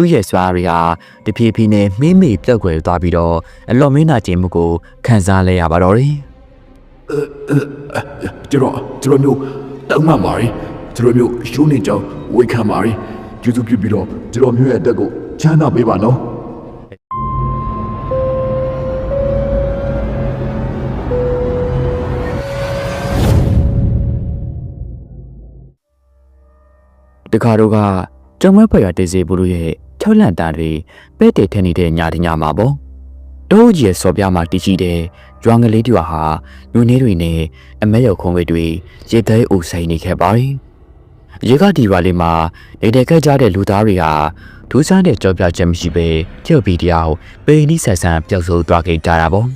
သူ့ရဲ့စွာရီဟာတဖြည်းဖြည်းနဲ့မိမိပြောက်ွယ်သွားပြီးတော့အလော်မင်းနာခြင်းမှုကိုခံစားလဲရပါတော့တယ်ကျွန်တော်ကျွန်တော်မျိုးတောင်းမှန်ပါတယ်ကျွန်တော်မျိုးရှိုးနေကြောင်းဝေခံပါတယ်ကျေးဇူးပြုပြီးတော့ကျွန်တော်မျိုးရဲ့အသက်ကိုချမ်းသာပေးပါနော်တခါတော့ကကျုံမဲဖွယ်ရတေးစီဘူးလို့ရဲ့ ၆လန့်တန်တွေပဲ့တေထနေတဲ့ညာတညာမှာပေါ့တိုးကြီးရဲ့စော်ပြားမှာတည်ရှိတဲ့ကျွမ်းကလေးတူဟာလူနေတွေနဲ့အမဲရောက်ခုံးဝဲတွေရေသေးအုပ်ဆိုင်နေခဲ့ပါတယ်ရေကဒီပါလေးမှာနေတဲ့ခက်ကြတဲ့လူသားတွေဟာဒူးဆန်းတဲ့ကြောပြချက်မရှိပဲကျုပ်ပီတယောက်ပိန်နီးဆက်ဆန်ပျောက်ဆုံးသွားခဲ့ကြတာပေါ့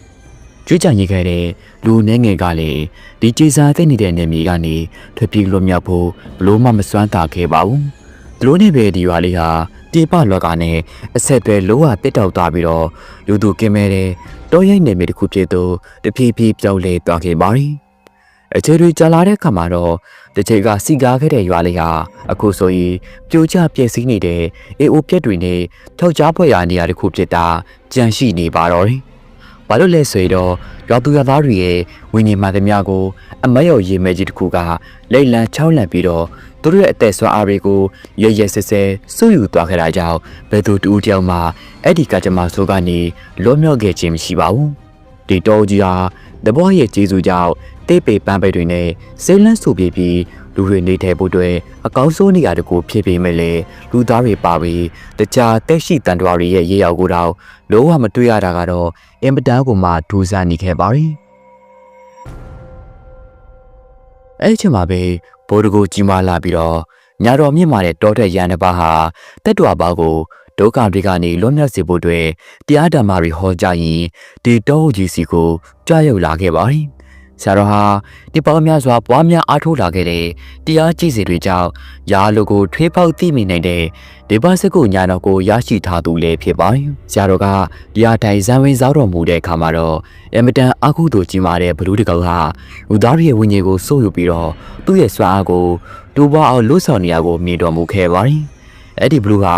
ကြွေးကြံရခဲ့တဲ့လူနေငယ်ကလည်းဒီကြေစာသိနေတဲ့နေမြေကနေထွက်ပြေးလွတ်မြောက်ဖို့ဘလို့မှမစွမ်းတာခဲ့ပါဘူး။သူတို့နဲ့ပဲဒီရွာလေးဟာ တေပလောကနဲ့အဆက်အသွယ်လုံးဝပြတ်တောက်သွားပြီးတော့လူသူကင်းမဲ့တဲ့တောရိုက်နေမြေတစ်ခုဖြစ်သူတဖြည်းဖြည်းပြောင်းလဲသွားခဲ့ပါပြီ။အခြေတွေကြာလာတဲ့ခါမှာတော့တစ်ချိန်ကစီကားခဲ့တဲ့ရွာလေးဟာအခုဆိုရင်ပြိုကျပျက်စီးနေတဲ့အေအိုပြက်တွေနဲ့ထောက်ကြားဖွဲ့ရာနေရာတစ်ခုဖြစ်တာကြန့်ရှိနေပါတော့တယ်။ဘာလို့လဲဆိုတော့ရွာသူရွာသားတွေရဲ့ဝိညာဉ်မှန်သမျှကို အမယောရေမဲကြီးတစ်ခုကလိတ်လန်ချောင်းလန့်ပြီးတော့ သူတို့ရဲ့အသက်ဆွမ်းအားတွေကိုရရဆဲဆဲစုယူသွားခဲ့တာကြောင့်ဘယ်သူတူတယောက်မှအဲ့ဒီကကြမ္မာဆိုးကနေလွတ်မြောက်ခဲ့ခြင်းမရှိပါဘူး။ဒီတော်ကြီးဟာတဘောရဲ့ကျေးဇူးကြောင့်တိတ်ပေပန်းပိတ်တွေနဲ့စိတ်လန့်ဆူပြေးပြီးလူတွေနေထိုင်ဖို့အတွက်အကောင်းဆုံးနေရာတကူဖြစ်ပေမဲ့လေလူသားတွေပါပြီးတခြားတက်ရှိတန်တော်တွေရဲ့ရေရောက်ကိုတော့လုံးဝမတွေ့ရတာကတော့အင်ပတန်ကိုမှဒူးဆန်းနေခဲ့ပါပြီ။အဲ့ဒီချိန်မှာပဲ ဘိုးတကူကြီးမားလာပြီးတော့ညာတော်မြင့်မာတဲ့တောထက်ရန်တစ်ပါးဟာတက်တော်ပါကိုဒုက္ခတွေကနေလွတ်မြောက်စေဖို့အတွက်တရားဓမ္မတွေဟောကြားရင်ဒီတောအုပ်ကြီးစီကိုကြားရောက်လာခဲ့ပါတယ်။ ဆရာတော်ဟာဒီပေါင်းများစွာပွားများအားထုတ်လာခဲ့တဲ့တရားကြည်စီတွေကြောင့်ယာလူကိုထွေးပေါက်သိမိနိုင်တဲ့ဒီပါစကုညာတော်ကိုရရှိထားသူလည်းဖြစ်ပါတယ်။ဆရာတော်ကတရားတိုင်ဇံဝင်စားတော်မူတဲ့အခါမှာတော့အမတန်အကုသို့ကြီးမားတဲ့ဘလူးတကောက်ဟာလူသားရဲ့ဝိညာဉ်ကိုစိုးယူပြီးတော့သူ့ရဲ့စွမ်းအားကိုလူပွားအောင်လှုပ်ဆောင်နေရကိုမြင်တော်မူခဲ့ပါတယ်။အဲ့ဒီဘလူးဟာ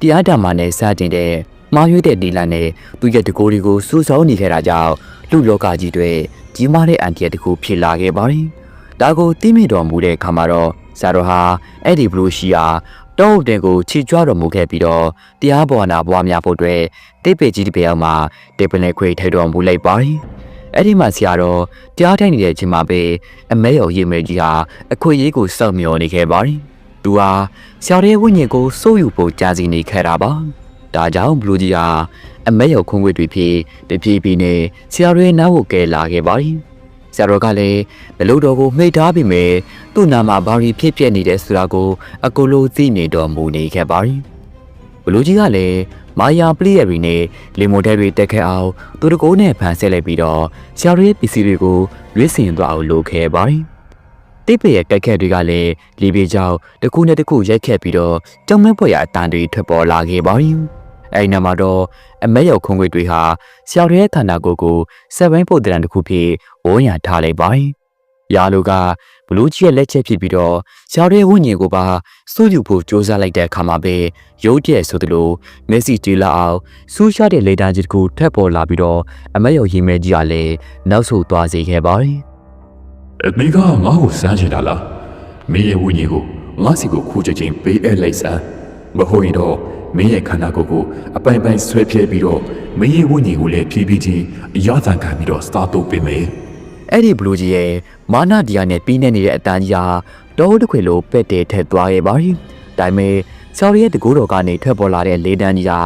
တရားဓမ္မနဲ့စတင်တဲ့မှားယွင်းတဲ့ဒီလန်နဲ့သူ့ရဲ့တကိုယ်တွေကိုစူးစောင်းနေခဲ့တာကြောင့်လူလောကကြီးတွေ ကြီးမားတဲ့အန်တီတစ်ခုဖြစ်လာခဲ့ပါတယ်။ဒါကိုသိမိတော်မူတဲ့အခါမှာတော့ဇာတော်ဟာအဲ့ဒီဘလူးရှိဟာတောအုပ်တဲ့ကိုခြေကြွတော်မူခဲ့ပြီးတော့တရားပေါ်နာဘွားများဖို့အတွက်တိတ်ပေကြီးတစ်ပြောင်မှာတေပနေခွေထိုက်တော်မူလိုက်ပါတယ်။အဲ့ဒီမှာဆရာတော်တရားထိုင်နေတဲ့အချိန်မှာပဲအမဲရော်ရေးမဲကြီးဟာအခွေရေးကိုစောက်မျောနေခဲ့ပါတယ်။သူဟာဆရာရဲ့ဝိညာဉ်ကိုစိုးယူဖို့ကြာစီနေခဲ့တာပါ။ဒါကြောင့်ဘလူးကြီးဟာ အမဲရောက်ခုံးခွေတွေဖြစ်တပြေးပြေးနဲ့ဆရာရဲ့နောက်ကိုကဲလာခဲ့ပါတယ်။ဆရာတော်ကလည်းဘလို့တော်ကိုမှိတ်ထားပြီးမယ်သူ့နာမှာဘာရီဖြစ်ဖြစ်နေတယ်ဆိုတာကိုအကိုလိုသိနေတော်မူနေခဲ့ပါတယ်။ဘလူးကြီးကလည်းမာယာပလိယရီနဲ့လီမိုတဲတွေတက်ခဲ့အောင်သူတကိုးနဲ့ဖန်ဆဲလိုက်ပြီးတော့ဆရာရဲ့ပစ္စည်းတွေကိုရွေးစင်သွားအောင်လုပ်ခဲ့ပါတယ်။တိတ်ပရဲ့တက်ခက်တွေကလည်းလီဘေကြောင့်တစ်ခုနဲ့တစ်ခုရိုက်ခက်ပြီးတော့ကြောင်မဲဖွဲ့ရအတန်တွေထွက်ပေါ်လာခဲ့ပါတယ်။ အဲဒီနောက်မှာတော့အမဲရောက်ခုံးခွေတွေဟာဆရာရဲ့ဌာနကိုယ်ကိုစက်ပိုင်းပုတ်တရံတစ်ခုဖြစ်ဝန်းရံထားလိုက်ပါတယ်။ရာလိုကဘလူးကြီးရဲ့လက်ချက်ဖြစ်ပြီးတော့ဆရာရဲ့ဝိညာဉ်ကိုပါစိုးယူဖို့စ조사လိုက်တဲ့အခါမှာပဲရုတ်တရက်ဆိုသလိုမက်ဆီတီလာအောင်စူးရှားတဲ့လေတန်းကြီးတစ်ခုထပ်ပေါ်လာပြီးတော့အမဲရောက်ရင်မဲကြီးကလည်းနောက်ဆုတ်သွားစေခဲ့ပါတယ်အမေကငါ့ကိုစမ်းချင်တာလားမင်းရဲ့ဝိညာဉ်ကိုငါစီကိုခိုးချက်ချင်းပေးအပ်လိုက်စမ်းမဟုတ်ရင်တော့ မင်းရဲ့ခန္ဓာကိုယ်ကိုအပိုင်ပိုင်ဆွဲဖြဲပြီးတော့မင်းရဲ့ဝိညာဉ်ကိုလည်းဖြည်းဖြည်းချင်းအရသာခံပြီးတော့စတာတော့ပေးမယ်။အဲ့ဒီဘလူးကြီးရဲ့မာနတရားနဲ့ပြီးနေနေတဲ့အတန်းကြီးဟာတောတစ်ခွေလိုပက်တဲထက်သွားခဲ့ပါတယ်။ဒါပေမဲ့ဆရာရဲ့တကူတော်ကနေထွက်ပေါ်လာတဲ့လေတန်းကြီးဟာ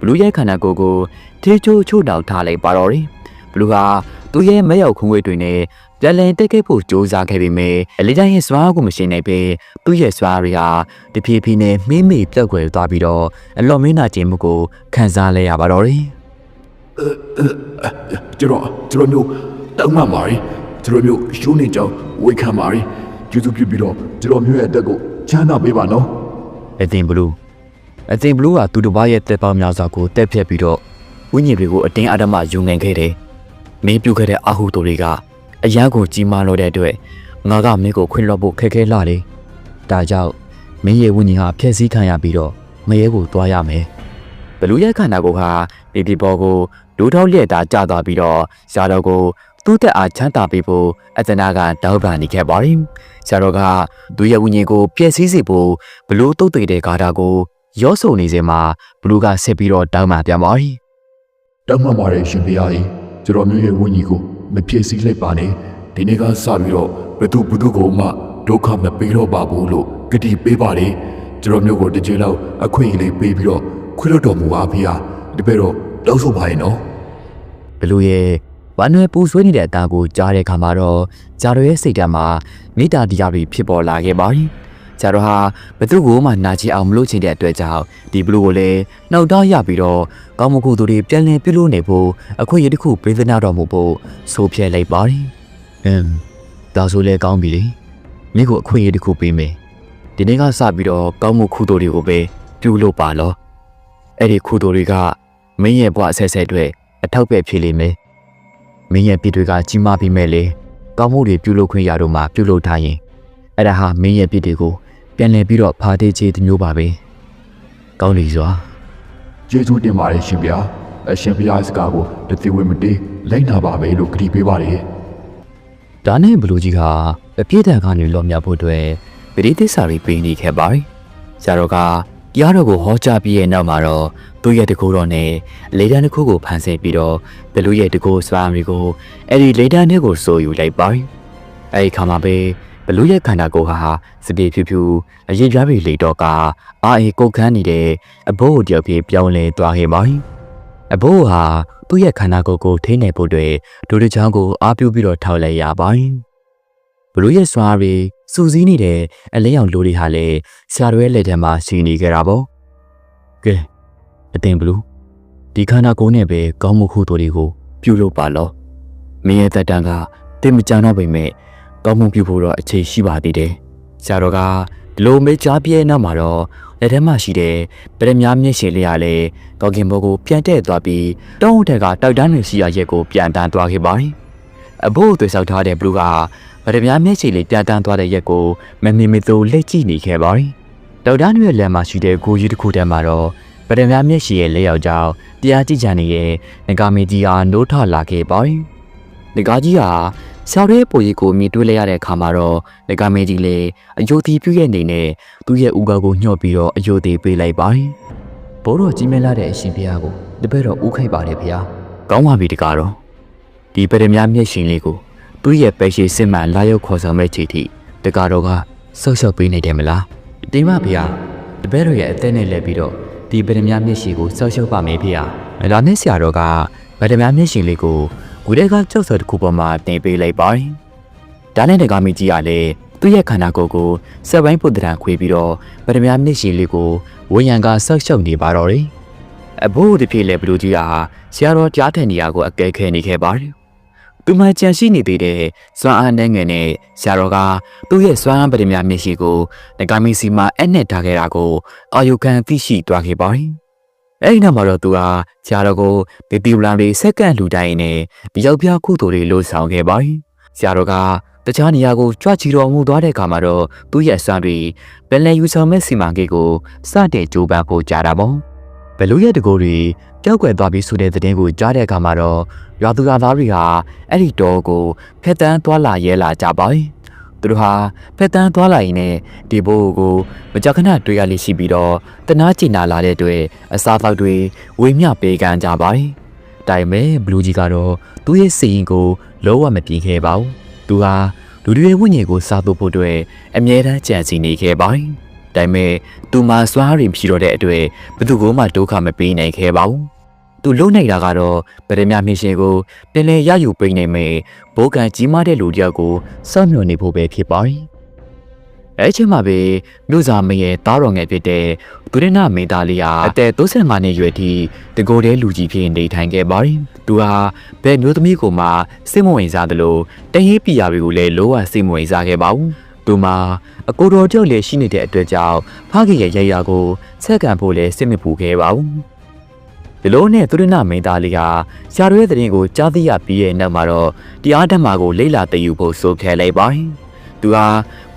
ဘလူးရဲ့ခန္ဓာကိုယ်ကိုထေချိုးချိုးတောင်ထားလိုက်ပါတော့တယ်။ဘလူးဟာသူ့ရဲ့မဲရောက်ခုံးဝေးတွေနဲ့ ပြန်လည်တက်ခဲ့ဖို့ကြိုးစားခဲ့ပေမဲ့အလေးတိုင်းရဲ့စွမ်းအားကိုမရှိနိုင်ပဲသူ့ရဲ့စွမ်းအားတွေဟာတဖြည်းဖြည်းနဲ့မိမိပြောက်ွယ်သွားပြီးတော့အလော်မင်းနာခြင်းမှုကိုခံစားလဲရပါတော့တယ်။ကျွန်တော်ကျွန်တော်မျိုးတောင်းမှန်ပါတယ်ကျွန်တော်မျိုးရှိုးနေကြောင်းဝေခံပါတယ်ကျေးဇူးပြုပြီးတော့ကျွန်တော်မျိုးရဲ့အသက်ကိုချမ်းသာပေးပါနော်အသင်ဘလူးအသင်ဘလူးကသူတစ်ပါးရဲ့တက်ပေါင်းများစွာကိုတက်ဖြတ်ပြီးတော့ဝိညာဉ်တွေကိုအတင်းအဓမ္မယူငင်ခဲ့တယ်။မင်းပြုတ်ခဲ့တဲ့အာဟုတိုတွေက အရန်ကိုကြီးမားလို့တဲ့အတွက်ငါကမင်းကိုခွင့်လွှတ်ဖို့ခက်ခဲလာလေ။ဒါကြောင့်မင်းရဲ့ဝိညာဉ်ဟာဖျက်ဆီးခံရပြီးတော့ငရဲကိုသွားရမယ်ဘလူရဲ့ခန္ဓာကိုယ်ဟာဒီဒီပေါ်ကိုလူထောက်လျက်သားကျသွားပြီးတော့ဇာတော်ကိုသူ့တက်အားချမ်းသာပေးဖို့အတနာကတောင်းပန်နေခဲ့ပါတယ်ဇာတော်ကသူ့ရဲ့ဝိညာဉ်ကိုပျက်စီးစေဖို့ဘလူတုတ်သိတဲ့ဂါထာကိုရောဆိုနေစဉ်မှာဘလူကဆက်ပြီးတော့တောင်းပန်ပြန်ပါတယ်တောင်းပန်ပါတယ်ရှင်ဘုရားကြီးကျွန်တော်မျိုးရဲ့ဝိညာဉ်ကို မဖြစ်စီလိုက်ပါနဲ့ဒီနေ့ကစပြီးတော့ဘသူဘသူကိုမှဒုက္ခမပေးတော့ပါဘူးလို့ဂတိပေးပါတယ်ကျွန်တော်မျိုးကိုတစ်ချိန်လောက်အခွင့်အရေးလေးပေးပြီးတော့ခွင့်လွှတ်တော်မူပါဘုရားဒီဘက်တော့တောင်းဆိုပါရင်နော်ဘလူရဲ့ဝမ်းနည်းပူဆွေးနေတဲ့အတန်ကိုကြားတဲ့အခါမှာတော့ဂျာရိုရဲ့စိတ်ဓာတ်မှာမေတ္တာတရားတွေဖြစ်ပေါ်လာခဲ့ပါတယ်။ ဂျာရိုဟာဘသူ့ကိုမှနာကျင်အောင်မလုပ်ချင်တဲ့အတွက်ကြောင့်ဒီဘလူကိုလည်းနှောက်တော့ရပြီးတော့ကောင်းမကူသူတွေပြန်လည်ပြုလုပ်နေဖို့အခွင့်အရေးတစ်ခုပေးသနာတော်မူဖို့ဆိုဖြဲလိုက်ပါတယ်။အင်းဒါဆိုလည်းကောင်းပြီလေ။မင်းကိုအခွင့်အရေးတစ်ခုပေးမယ်။ဒီနေ့ကစပြီးတော့ကောင်းမှုခုတို့တွေကိုပဲပြုလုပ်ပါလော။အဲ့ဒီခုတို့တွေကမင်းရဲ့ဘဝအဆက်ဆက်အတွက်အထောက်ပဲဖြစ်လိမ့်မယ်။မင်းရဲ့ပြစ်တွေကကြီးမားပြီးမဲ့လေကောင်းမှုတွေပြုလုပ်ခွင့်ရတော့မှပြုလုပ်ထားရင်အဲ့ဒါဟာမင်းရဲ့ပြစ်တွေကို ပြန်လည်ပြီးတော့ဖားတေးချေသမျိုးပါပဲ။ကောင်းလီစွာကျေးဇူးတင်ပါတယ်ရှင်ဗျာအရှင်ဘုရားစကားကိုတသိဝေမတေးလိုက်နာပါမယ်လို့ဂတိပေးပါတယ်။ဒါနဲ့ဘလူကြီးကအပြည့်တန်ကနေလော်မြဖို့အတွက်ပရိသစ္စာတွေပေးနေခဲ့ပါတယ်။ဇာတော်ကတရားတော်ကိုဟောကြားပြီးရဲ့နောက်မှာတော့သူ့ရဲ့တကူတော်နဲ့လေတန်းတစ်ခုကိုဖန်ဆင်းပြီးတော့ဘလူရဲ့တကူစွမ်းတွေကိုအဲ့ဒီလေတန်းတွေကိုစိုးယူလိုက်ပါတယ်။အဲ့ဒီခါမှာပဲ ဘလူရဲ့ခန္ဓာကိုယ်ဟာစပြေဖြူဖြူအရေးပြားပြီးလေတော့ကအာအေကုတ်ခန်းနေတဲ့အဘိုးကိုတယောက်ပြေပြောင်းလဲသွားခဲ့ပါတယ်။အဘိုးဟာသူ့ရဲ့ခန္ဓာကိုယ်ကိုထိနေဖို့အတွက်ဒိုတချောင်းကိုအားပြုပြီးတော့ထောက်လိုက်ရပါတယ်။ဘလူရဲ့စွာရီစူးစီးနေတဲ့အလဲရောင်လူတွေဟာလည်းဆရာတော်ရဲ့လက်ထက်မှာရှိနေကြတာပေါ့။ကဲအတင်ဘလူဒီခန္ဓာကိုယ်နဲ့ပဲကောင်းမှုခုတို့တွေကိုပြုလုပ်ပါလော။မင်းရဲ့တက်တန်ကတင်မကြတော့ပေမဲ့ ကောင်းမှုပြုဖို့တော့အခြေရှိပါသေးတယ်။ဆရာတော်ကဒီလိုမေးကြားပြဲနောက်မှာတော့လက်ထဲမှာရှိတဲ့ဗရမများမျက်ရှည်လေးရလဲကောက်ကင်ဘောကိုပြန်တဲ့သွားပြီးတောင်းဟုတ်ထက်ကတောက်တန်းနေစီရရက်ကိုပြန်တန်းသွားခဲ့ပါတယ်။အဘို့သွေဆောက်ထားတဲ့ဘလူးကဗရမများမျက်ရှည်လေးပြန်တန်းသွားတဲ့ရက်ကိုမမီမီသူလက်ကြည့်နေခဲ့ပါတယ်။တောက်တန်းရဲ့လက်မှာရှိတဲ့ကိုကြီးတစ်ခုတည်းမှာတော့ဗရမများမျက်ရှည်ရဲ့လက်ရောက်ကြောင့်တရားကြည့်ကြနေတဲ့ငကမေကြီးဟာနိုးထလာခဲ့ပါတယ်။ငကကြီးဟာ ဆရာရဲ့ပုံရိပ်ကိုမြင်တွေ့လိုက်ရတဲ့အခါမှာတော့လက်ကမဲကြီးလည်းအယုဒိပြုရဲ့နေနဲ့သူ့ရဲ့ဥကာကိုညှော့ပြီးတော့အယုဒိပေးလိုက်ပါတယ်။ဘိုးတော်ကြီးမြတ်လာတဲ့အရှင်ဘုရားကိုတပည့်တော်ဥခိုက်ပါတယ်ဗျာ။ကောင်းပါပြီတကားတော့ဒီပရမမျက်ရှင်လေးကိုသူ့ရဲ့ပဲရှိစစ်မှန်လာရောက်ခေါ်ဆောင်မဲ့ချိန်ထိတကားတော်ကဆောက်ရှောက်ပေးနေတယ်မလား။တင်ပါဗျာ။တပည့်တော်ရဲ့အသက်နဲ့လဲပြီးတော့ဒီပရမမျက်ရှိကိုဆောက်ရှောက်ပါမယ်ဗျာ။ဒါနဲ့ဆရာတော်ကပရမမျက်ရှင်လေးကို ဝိရကကြောက်စော်တစ်ခုပေါ်မှာတင်ပေးလိုက်ပါတယ်။ဒါနဲ့တကားမကြီးကလည်းသူ့ရဲ့ခန္ဓာကိုယ်ကိုစက်ပိုင်းပုဒ္ဒရာခွေပြီးတော့ဗရမ ्या မျက်ရှင်လေးကိုဝိညာဉ်ကဆောက်ရှောက်နေပါတော့တယ်။အဘိုးတဖြစ်လေဘလူကြီးဟာဆရာတော်ကြားတဲ့နေရာကိုအကဲခဲနေခဲ့ပါတယ်။သူမှကြံရှိနေသေးတဲ့စွမ်းအားနဲ့ငယ်နဲ့ဆရာတော်ကသူ့ရဲ့စွမ်းအားပရိမြမျက်ရှိကိုငကမီစီမှာအနဲ့ထားခဲ့တာကိုအာယုခံသိရှိသွားခဲ့ပါတယ်။ အဲဒီနောက်မှာတော့သူဟာဆရာတော်ကိုဘေဘီလန်လေးစက္ကန့်လူတိုင်းနဲ့ဒီရောက်ပြခုတို့လေးလှုပ်ဆောင်ခဲ့ပါတယ်။ဆရာတော်ကတခြားနေရာကိုကြွချီတော်မူသွားတဲ့အခါမှာတော့သူ့ရဲ့အစွမ်းတွေပင်လယ်ယူဆောင်မဲ့စီမံကိန်းကိုစတဲ့ကြိုးပမ်းဖို့ကြာတာပေါ့။ဘလူရဲ့တကိုယ်တွေပျောက်ကွယ်သွားပြီးဆိုတဲ့သတင်းကိုကြားတဲ့အခါမှာတော့ရွာသူရွာသားတွေဟာအဲ့ဒီတောကိုဖက်တန်းသွားလာရဲလာကြပါတယ်။ သူတို့ဟာဖက်တန်းသွားလာရင်းနဲ့ဒီဘိုးကိုမကြခဏတွေ့ရလိမ့်ရှိပြီးတော့တနာကျင်နာလာတဲ့အတွက်အစားအသောက်တွေဝေမျှပေးကမ်းကြပါတယ်။ဒါပေမဲ့ဘလူးကြီးကတော့သူ့ရဲ့စိတ်ရင်ကိုလုံးဝမပြေခဲ့ပါဘူး။သူဟာလူတွေဝိညာဉ်ကိုစားဖို့အတွက်အမြဲတမ်းကြံစည်နေခဲ့ပါတယ်။ဒါပေမဲ့သူမှစွမ်းရည်ဖြစ်တော့တဲ့အတွက်ဘယ်သူကမှဒုက္ခမပေးနိုင်ခဲ့ပါဘူး။ သူလုံနေတာကတော့ဗရမ ्या မင်းရှင်ကိုပြန်လဲရယူပိနေမယ်ဘိုးကန်ကြီးမားတဲ့လူတယောက်ကိုစောင့်မျှော်နေဖို့ပဲဖြစ်ပါတယ်။အဲချိန်မှာပဲမြို့စာမင်းရဲ့တားတော်ငယ်ဖြစ်တဲ့သူရနမင်းသားလေးဟာအသက်35နှစ်ရွယ်ထိတကိုယ်တည်းလူကြီးဖြစ်နေထိုင်ခဲ့ပါတယ်။သူဟာဘယ်မျိုးသမီးကိုမှစိတ်မဝင်စားသလိုတရင်ပီယာတွေကိုလည်းလိုဝစိတ်မဝင်စားခဲ့ပါဘူး။သူမှာအကိုတော်တယောက်လည်းရှိနေတဲ့အတွက်ကြောင့်ဖခင်ရဲ့ရရကိုဆက်ကန်ဖို့လည်းစိတ်မပူခဲ့ပါဘူး။ ဒီလိုနဲ့သူရနမင်းသားလေးဟာဆရာတော်ရဲ့တရင်ကိုကြားသိရပြီးရဲ့နောက်မှာတော့တရားဓမ္မကိုလေ့လာသိယူဖို့ဆိုခဲ့လိုက်ပါတယ်။သူဟာ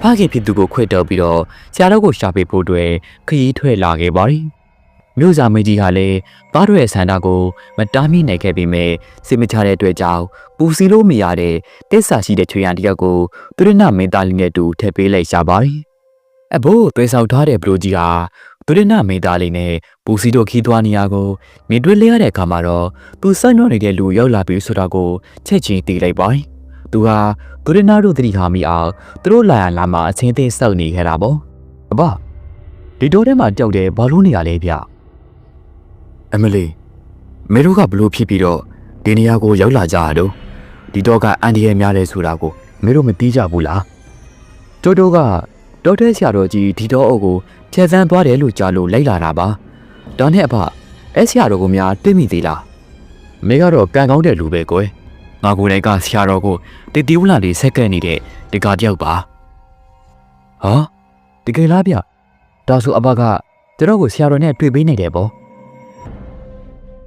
ဖခင်ဖြစ်သူကိုခွင့်တော်ပြီးတော့ဆရာတော်ကိုရှာပေးဖို့အတွက်ခရီးထွက်လာခဲ့ပါတယ်။မြို့စာမင်းကြီးကလည်းသားတို့ရဲ့ဆန္ဒကိုမတားမိနိုင်ခဲ့ပေမဲ့စိတ်မချတဲ့အတွက်ကြောင့်ပူစီလို့မရတဲ့တစ္ဆာရှိတဲ့ချွေရန်တယောက်ကိုသူရနမင်းသားလေးနဲ့တူထည့်ပေးလိုက်ရပါတယ်။အဘိုးသွေးဆောင်ထားတဲ့ဘလိုကြီးဟာ သူရနမင်းသားလေးနဲ့ပူစီတို့ခီးသွားနေရကိုမြင်တွေ့လဲရတဲ့အခါမှာတော့သူစိုက်နှောနေတဲ့လူရောက်လာပြီဆိုတာကိုချက်ချင်းသိလိုက်ပါတယ်။သူဟာသူရနတို့သတိထားမိအောင်သူတို့လာရလာမှအချင်းသေးစောက်နေခဲ့တာပေါ့။အဘဒီတိုးထဲမှာကြောက်တယ်ဘာလို့နေရလဲဗျ။အမလီမေတို့ကဘလို့ဖြစ်ပြီးတော့ဒီနေရာကိုရောက်လာကြရတော့ဒီတော့ကအန်ဒီရဲ့များလဲဆိုတာကိုမေတို့မသိကြဘူးလားတိုးတိုးကဒေါက်တာဆရာတော်ကြီးဒီတော့အုပ်ကိုဖြည့်ဆန်းသွားတယ်လို့ကြားလို့လိုက်လာတာပါဒါနဲ့အဖအဲဆရာတော်ကများတွေ့မိသေးလားမေကတော့ကံကောင်းတဲ့လူပဲကွယ်ငါကိုယ်တိုင်ကဆရာတော်ကိုတတိဝလာလေးဆက်ကပ်နေတဲ့ဒီကတယောက်ပါဟာတကယ်လားဗျဒါဆိုအဘကကျွန်တော်ကိုဆရာတော်နဲ့တွေ့ပေးနေတယ်ပေါ့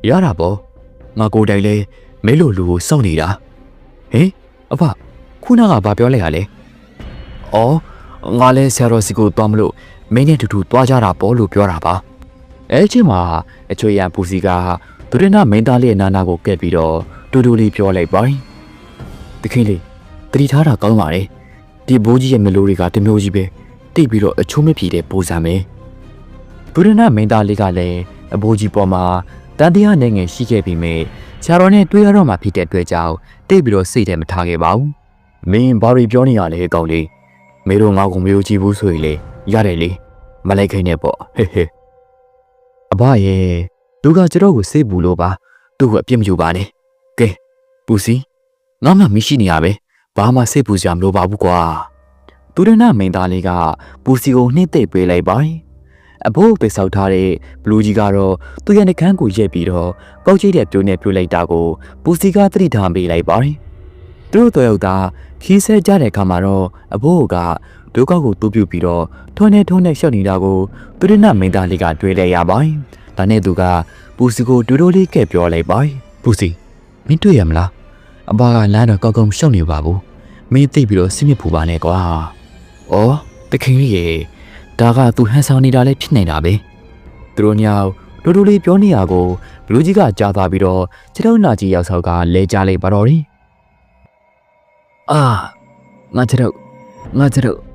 ရတာပေါ့ငါကိုယ်တိုင်လဲမဲလိုလူကိုစောင့်နေတာဟင်အဖခုနကဘာပြောလိုက်ရလဲအော်ငါလဲဆရာတော်စီကိုသွားမလို့ မင်းနဲ့တူတူသွားကြတာပေါ့လို့ပြောတာပါအဲချင်းမှာအချွေရန်ပူစီကဒုရဏမင်းသားလေးရဲ့နာနာကိုကက်ပြီးတော့တူတူလေးပြောလိုက်ပါတခင်လေးတတိထားတာကောင်းပါလေဒီဘိုးကြီးရဲ့မလိုတွေကတမျိုးကြီးပဲတိတ်ပြီးတော့အချိုးမဖြေတဲ့ပူစံပဲဒုရဏမင်းသားလေးကလည်းအဘိုးကြီးပေါ်မှာတန်တရားနဲ့ငယ်ရှိခဲ့ပြီးမြဲဆရာတော်နဲ့တွေ့ရတော့မှဖြစ်တဲ့အတွက်ကြောင့်တိတ်ပြီးတော့စိတ်ထဲမထားခဲ့ပါဘူးမင်းဘာတွေပြောနေရလဲကောင်းလေးမေတို့ငါ့ကိုမယုံကြည်ဘူးဆိုရင်လေ ရတယ်လေမလိုက်ခိုင်းနဲ့ပေါ့ဟဲ့ဟဲ့အဘရဲ့သူကကျွန်တော်ကိုစိတ်ပူလို့ပါသူ့ကိုအပြစ်မယူပါနဲ့ကဲပူစီငါမှမရှိနေရပဲဘာမှစိတ်ပူစရာမလိုပါဘူးကွာသူရနမိန်သားလေးကပူစီကိုနှိမ့်သိပ်ပေးလိုက်ပါတယ်အဖိုးပိတ်ဆောက်ထားတဲ့ဘလူးကြီးကတော့သူ့ရဲ့နှကန်းကိုရက်ပြီးတော့ကောက်ချိတ်တဲ့ပြိုးနဲ့ပြိုးလိုက်တာကိုပူစီကသတိထားပေးလိုက်ပါတယ်သူတို့တော်ရောက်တာခီးဆဲကြတဲ့အခါမှာတော့အဖိုးက ဒုက္ခကိုတူးပြပြီးတော့ထွန်းနေထွန်းနေရှောက်နေတာကိုသူရနမိန်သားလေးကတွေးလိုက်ရပါတယ်ဒါနဲ့သူကပူစီကိုဒူဒိုလေးကဲ့ပြောလိုက်ပါတယ်ပူစီမင်းတွေ့ရမလားအဘကလမ်းတော့ကောက်ကောက်ရှောက်နေပါဘူးမင်းသိပြီးတော့စိတ်မြပူပါနဲ့ကွာဩတခင်ကြီးရေဒါကသူဟန်ဆောင်နေတာလည်းဖြစ်နေတာပဲသူတို့ညောင်ဒူဒိုလေးပြောနေရကိုဘလူးကြီးကကြားသွားပြီးတော့ခြေထောက်နာကြီးရောက်ဆောက်ကလဲကြလိုက်ပါတော့တယ်အာငါခြေထောက်ငါခြေထောက်အာ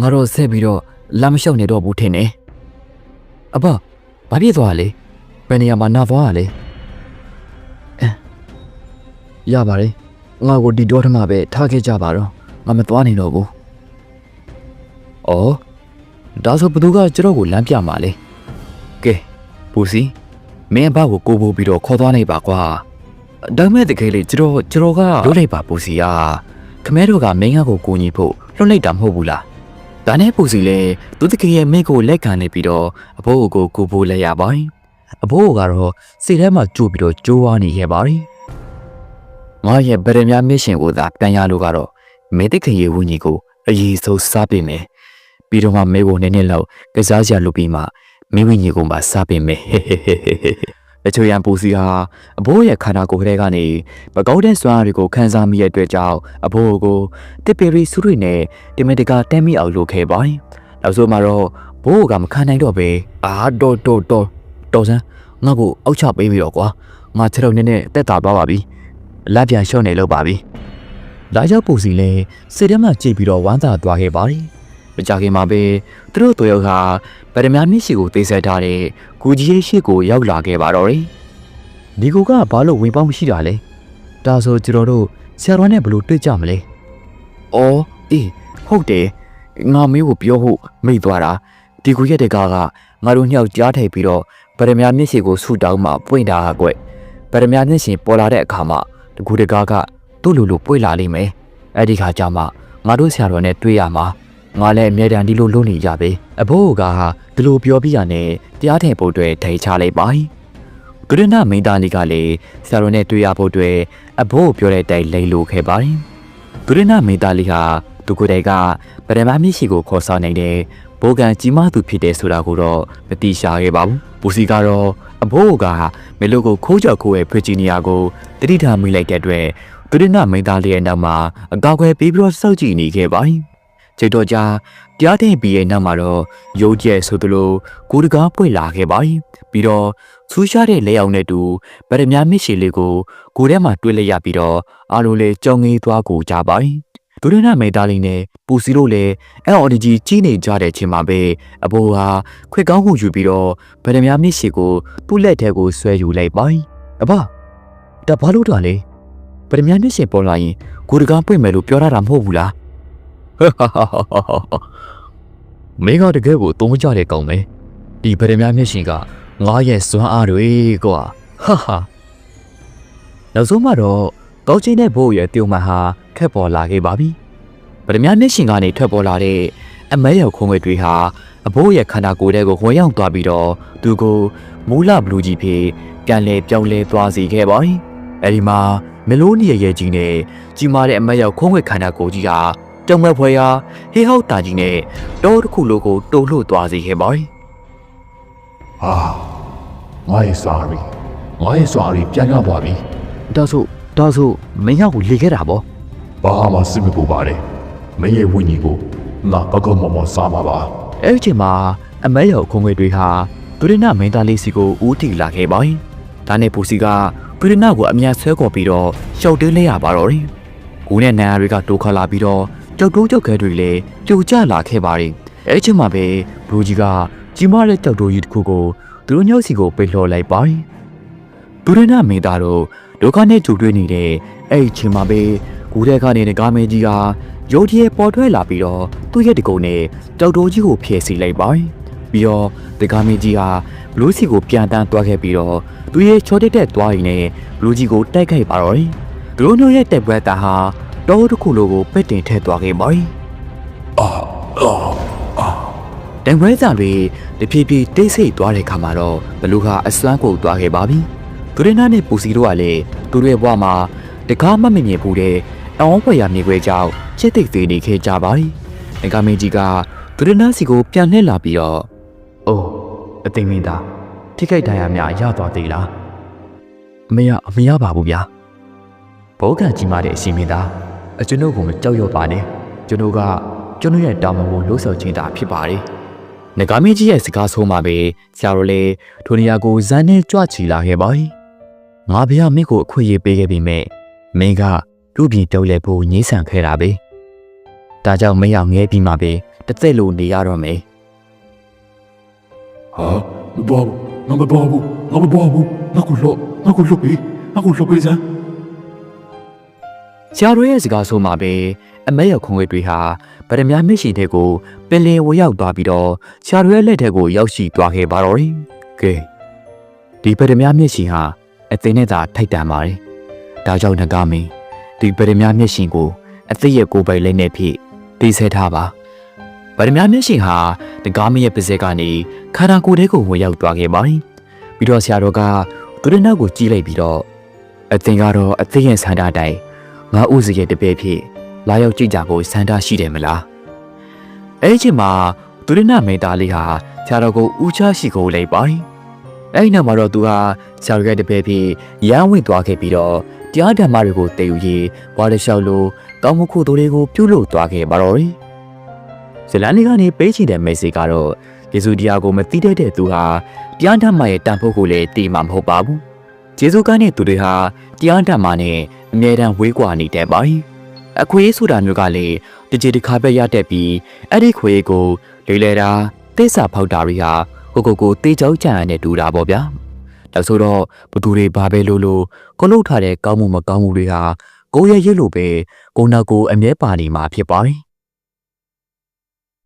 ငါတော့ဆက်ပြီးတော့လမ်းမလျှောက်နေတော့ဘူးထင်တယ်အဘဘာဖြစ်သွားလဲဘယ်နေရာမှာနာသွားရလဲအဲရပါတယ်ငါကိုဒီတော့ထမပဲထားခဲ့ကြပါတော့ငါမသွားနိုင်တော့ဘူးအော်ဒါဆိုဘသူကကျွန်တော်ကိုလမ်းပြမှာလဲကဲပူစီမင်းအဘကိုကိုပို့ပြီးတော့ခေါ်သွားနိုင်ပါကွာဒါမဲ့တကယ်လေကျွန်တော်ကျွန်တော်ကလွတ်လိုက်ပါပူစီကခမဲတို့ကမင်းကကိုကိုညီဖို့လွတ်လိုက်တာမဟုတ်ဘူးလား ဒါနဲ့ပူစီလေသူတကယ်ရဲ့မိကိုလက်ခံနေပြီးတော့အဖိုးကိုကိုပို့လက်ရပါတယ်အဖိုးကတော့စိတ်ထဲမှာကြိုးပြီးတော့ကြိုးဝါနေခဲ့ပါတယ်ငါရဲ့ဗရမများမစ်ရှင်ကိုသာပြန်ရလို့ကတော့မေတ္တခရေဝင်းကြီးကိုအရေးဆုံးစားပေးမယ်ပြီးတော့မှမေကိုနည်းနည်းလောက်ကစားစရာလုပ်ပြီးမှမင်းဝင်းကြီးကိုမှစားပေးမယ် ဟဲ့ဟဲ့ဟဲ့ဟဲ့ဟဲ့တချို့ရန်ပူစီဟာအဘိုးရဲ့ခန္ဓာကိုယ်ကလေးကနေမကောင်းတဲ့စွမ်းအားတွေကိုခံစားမိတဲ့အတွက်ကြောင့်အဘိုးကိုတစ်ပီရီစုတွေနဲ့တင်မတကတမ်းမိအောင်လုပ်ခဲ့ပါတယ်။နောက်ဆုံးမှာတော့ဘိုးကမခံနိုင်တော့ပဲအာတော်တော်တော်တော်စမ်းငါ့ကိုအောက်ချပေးပြီးတော့ကွာငါခြေတော့နည်းနည်းတက်တာသွားပါပြီ။လက်ပြန်လျှော့နေလို့ပါပြီ။လာရောက်ပူစီလဲစိတ်ထဲမှာကြည့်ပြီးတော့ဝမ်းသာသွားခဲ့ပါတယ်။ မကြခင်မှာပဲသူတို့တို့ရောက်ဟာဗဒမြမြင့်ရှိကိုသိဆက်ထားတဲ့ဂူကြီးရဲ့ရှိကိုရောက်လာခဲ့ပါတော့တယ်။ဒီကူကဘာလို့ဝင်ပေါင်းမရှိတာလဲ။ဒါဆိုကျွန်တော်တို့ဆရာတော်နဲ့ဘယ်လိုတွေ့ကြမလဲ။အော်အေးဟုတ်တယ်။ငါမင်းကိုပြောဖို့မိတ်သွားတာဒီကူရက်တဲ့ကားကငါတို့ညှောက်ကြားထိုက်ပြီးတော့ဗဒမြမြင့်ရှိကိုဆူတောင်းမှပွင့်တာကွ။ဗဒမြမြင့်ရှင်ပေါ်လာတဲ့အခါမှာဒီကူတကားကသူ့လူလူပွင့်လာလိမ့်မယ်။အဲ့ဒီခါကျမှငါတို့ဆရာတော်နဲ့တွေ့ရမှာ။ ငါလည်းအမြဲတမ်းဒီလိုလုပ်နေကြပဲအဘိုးကဒီလိုပြောပြရနဲ့တရားထင်ဖို့အတွက်ထိချလိုက်ပါဂရဏမိန်သားလေးကလည်းဆရာတော်နဲ့တွေ့ရဖို့အတွက်အဘိုးပြောတဲ့အတိုင်းလိန်လိုခဲ့ပါတယ်ဂရဏမိန်သားလေးဟာသူကိုယ်တိုင်ကဗရမမြင့်ရှိကိုခေါ်ဆောင်နိုင်တဲ့ဘိုးကန်ကြီးမသူဖြစ်တယ်ဆိုတာကိုတော့မတိရှာခဲ့ပါဘူးပူစီကတော့အဘိုးကမေလိုကိုခိုးကြော်ခိုးရဲ့ဗီဂျီနီယာကိုတတိထားမိလိုက်တဲ့အတွက်ဂရဏမိန်သားလေးရဲ့နောက်မှာအကောက်ခွဲပြီးပြီးတော့စောက်ကြည့်နေခဲ့ပါတယ် စိတ်တော်ကြာတရားတဲ့ပြီးရဲ့နောက်မှာတော့ရုပ်ကျဲဆိုသလိုကိုတကားပွေလာခဲ့ပါပြီးတော့ဆူးရှားတဲ့လက်အောင်နဲ့တူဗရမမြစ်ရှည်လေးကိုကိုထဲမှာတွေ့လိုက်ရပြီးတော့အာလိုလေကြောင်ငေးသွားကိုကြပါဒုရဏမေသားလေးနဲ့ပူစီတို့လည်းအော်ဒီဂျီကြီးနေကြတဲ့ချိန်မှာပဲအဘိုးဟာခွက်ကောင်းဟုယူပြီးတော့ဗဒမြမြစ်ရှည်ကိုသူ့လက်ထဲကိုဆွဲယူလိုက်ပါအဘတဘာလို့တာလဲဗဒမြမြစ်ရှည်ပေါ်လာရင်ကိုတကားပွင့်မယ်လို့ပြောရတာမဟုတ်ဘူးလား မင်းကတကယ်ကိုသုံးကြတဲ့ကောင်ပဲဒီဗရမ ्या မျက်ရှင်ကငါရဲ့စွမ်းအားတွေကွာဟာဟာနောက်ဆုံးမှတော့ကောက်ချင်းတဲ့ဘိုးရဲ့ tiêu မဟာခက်ပေါ်လာခဲ့ပါပြီဗရမ ्या မျက်ရှင်ကနေထွက်ပေါ်လာတဲ့အမဲရောက်ခုံးွယ်တွေဟာအဘိုးရဲ့ခန္ဓာကိုယ်ထဲကိုဝင်ရောက်သွားပြီးတော့သူကိုမူလဘလူးကြီးဖြစ်ပြန်လဲပြောင်းလဲသွားစေခဲ့ပါပြီအဲဒီမှာမလိုနီရဲ့ရဲ့ကြီးနဲ့ကြီးမားတဲ့အမဲရောက်ခုံးွယ်ခန္ဓာကိုယ်ကြီးဟာ တုံမဲ့ဖွယ်ရာဟေဟောက်တာကြီးနဲ့တောတစ်ခုလိုကိုတုံ့လှုပ်သွားစေခဲ့ပါပြီဟာငါရဲ့ sorry ငါရဲ့ sorry ပြန်ရပါပြီဒါဆိုဒါဆိုမင်းရောက်ကိုလေခဲ့တာပေါ့ဘာမှစိတ်မပူပါနဲ့မင်းရဲ့ဝိညာဉ်ကိုငါကောက်ကောက်မော်မော်စားမှာပါအဲ့ဒီအချိန်မှာအမဲရောက်ခုံငွေတွေဟာဒုရနမင်းသားလေးစီကိုဦးတည်လာခဲ့ပါပြီဒါနဲ့ပူစီကဒုရနကိုအမြန်ဆွဲခေါ်ပြီးတော့ရှောက်တင်းလဲရပါတော့တယ်ကိုနဲ့နန်ယာတွေကတိုးခါလာပြီးတော့ ကြောက်တိုးကြောက်ခဲတွေလည်းပြိုကျလာခဲ့ပါတယ်အဲ့ဒီအချိန်မှာပဲဘလူးကြီးကကြီးမားတဲ့ကြောက်တိုးကြီးတစ်ခုကိုသူတို့ညှို့စီကိုပိတ်လှော်လိုက်ပါတယ်ဒုရနမင်းသားတို့ဒုက္ခနဲ့ကြုံတွေ့နေတဲ့အဲ့ဒီအချိန်မှာပဲကူတဲ့ခါနေတဲ့ကားမဲကြီးကရုတ်တရက်ပေါ်ထွက်လာပြီးတော့သူ့ရဲ့တကုံနဲ့ကြောက်တိုးကြီးကိုဖျက်ဆီးလိုက်ပါတယ်ပြီးတော့ဒီကားမဲကြီးဟာဘလူးစီကိုပြန်တန်းသွားခဲ့ပြီးတော့သူရဲ့ချောတက်တက်သွားရင်းနဲ့ဘလူးကြီးကိုတိုက်ခိုက်ပါတော့တယ်သူတို့ညရဲ့တက်ပွဲတာဟာ တောတစ်ခုလိုကိုပက်တင်ထည့်သွားခဲ့ပါတယ်အာအာအာတံခွဲစာတွေတဖြည်းဖြည်းတိတ်ဆိတ်သွားတဲ့ခါမှာတော့ဘလူးဟာအစွမ်းကုန်သွားခဲ့ပါပြီ။သူရနာနဲ့ပူစီတို့ကလည်းသူတို့ရဲ့ဘဝမှာတကားမမမြင်ဘူးတဲ့အဝန်းဖွယ်ရမြေခွဲကြောင့်ချစ်သိသေးနေခဲ့ကြပါပြီ။အကမင်းကြီးကသူရနာစီကိုပြန်လှည့်လာပြီးတော့အိုးအသိမင်းသားထိခိုက်ဒဏ်ရာများရသွားသေးလား။အမေရအမေရပါဘူးဗျာ။ဘောကန်ကြီးမားတဲ့အစီမင်းသား အကျွန်ုပ်ကမကြောက်ရွံ့ပါနဲ့။ကျွန်ုပ်ကကျွန်ုပ်ရဲ့တာဝန်ကိုလှုပ်ဆောင်ခြင်းတာဖြစ်ပါတယ်။ငကားမင်းကြီးရဲ့စကားဆုံးမှာပဲဆရာတို့လည်းထိုနေရာကိုဇန်နဲ့ကြွချီလာခဲ့ပါ යි ။ငါဘုရားမင်းကိုအခွင့်အရေးပေးခဲ့ပြီးမြဲမင်းကလူပြင်တုံးလဲဖို့ညှိဆန်ခဲ့တာပဲ။ဒါကြောင့်မင်းရောက်ငဲပြီးမှပဲတစ်သက်လို့နေရတော့မယ်ဟာမပေါ်ဘူးငါမပေါ်ဘူးငါမပေါ်ဘူးငါကိုလောငါကိုလောပေးငါကိုလောပေးစမ်း။ ဆရာတို့ရဲ့စကားဆိုမှပဲအမဲရောက်ခွန်ွေတွေဟာဗရမများမျက်ရှိတဲ့ကိုပင်လယ်ဝရောက်သွားပြီးတော့ဆရာတို့ရဲ့လက်ထက်ကိုရောက်ရှိသွားခဲ့ပါတော့တယ်။ကဲဒီဗရမများမျက်ရှိဟာအသိနဲ့သာထိုက်တန်ပါတယ်။ဒါကြောင့်ငကမင်းဒီဗရမများမျက်ရှိကိုအသိရဲ့ကိုယ်ပိုင်လက်နဲ့ဖြင့်တည်ဆဲထားပါ။ဗရမများမျက်ရှိဟာငကမင်းရဲ့ပါးစပ်ကနေခန္ဓာကိုယ်ထဲကိုဝင်ရောက်သွားခဲ့ပါတယ်။ပြီးတော့ဆရာတော်ကသူတို့နောက်ကိုကြည့်လိုက်ပြီးတော့အသင်ကတော့အသင်ရဲ့ဆန္ဒတိုင်း ငါဥစရဲ့တပည့်ဖြစ်လာရောက်ကြည့်ကြဖို့ဆန္ဒရှိတယ်မလားအဲ့ဒီအချိန်မှာသူရနမေတာလေးဟာဆရာတော်ကိုဦးချရှိကိုလိုက်ပါတယ်အဲ့ဒီနောက်မှာတော့သူဟာဆရာတော်ရဲ့တပည့်ဖြစ်ရမ်းဝင်သွားခဲ့ပြီးတော့တရားဓမ္မတွေကိုတည်ယူရေးဝါရလျှောက်လို့ကောင်းမှုခုတို့တွေကိုပြုလုပ်သွားခဲ့ပါတော့တယ်ဇလန်လေးကနေပေးချင်တဲ့မေစီကတော့ယေရှုတရားကိုမသိတတ်တဲ့သူဟာတရားဓမ္မရဲ့တန်ဖိုးကိုလည်းသိမှာမဟုတ်ပါဘူး ယေရှုကနဲ့သူတွေဟာတရားဓမ္မနဲ့အမြဲတမ်းဝေးကွာနေတတ်ပါတယ်အခွေးဆိုတာမျိုးကလည်းတကြည်တစ်ခါပဲရတတ်ပြီးအဲ့ဒီခွေးကိုလေလေတာတိစ္ဆာဖောက်တာတွေဟာကိုကိုကိုတေးကြောက်ကြံရတဲ့တူတာပေါ့ဗျာဒါဆိုတော့ဘသူတွေဘာပဲလို့လို့ကိုလုတ်ထားတဲ့ကောင်းမှုမကောင်းမှုတွေဟာကိုယ့်ရဲ့ရစ်လို့ပဲကိုယ်နောက်ကိုအမြဲပါနေမှာဖြစ်ပါတယ်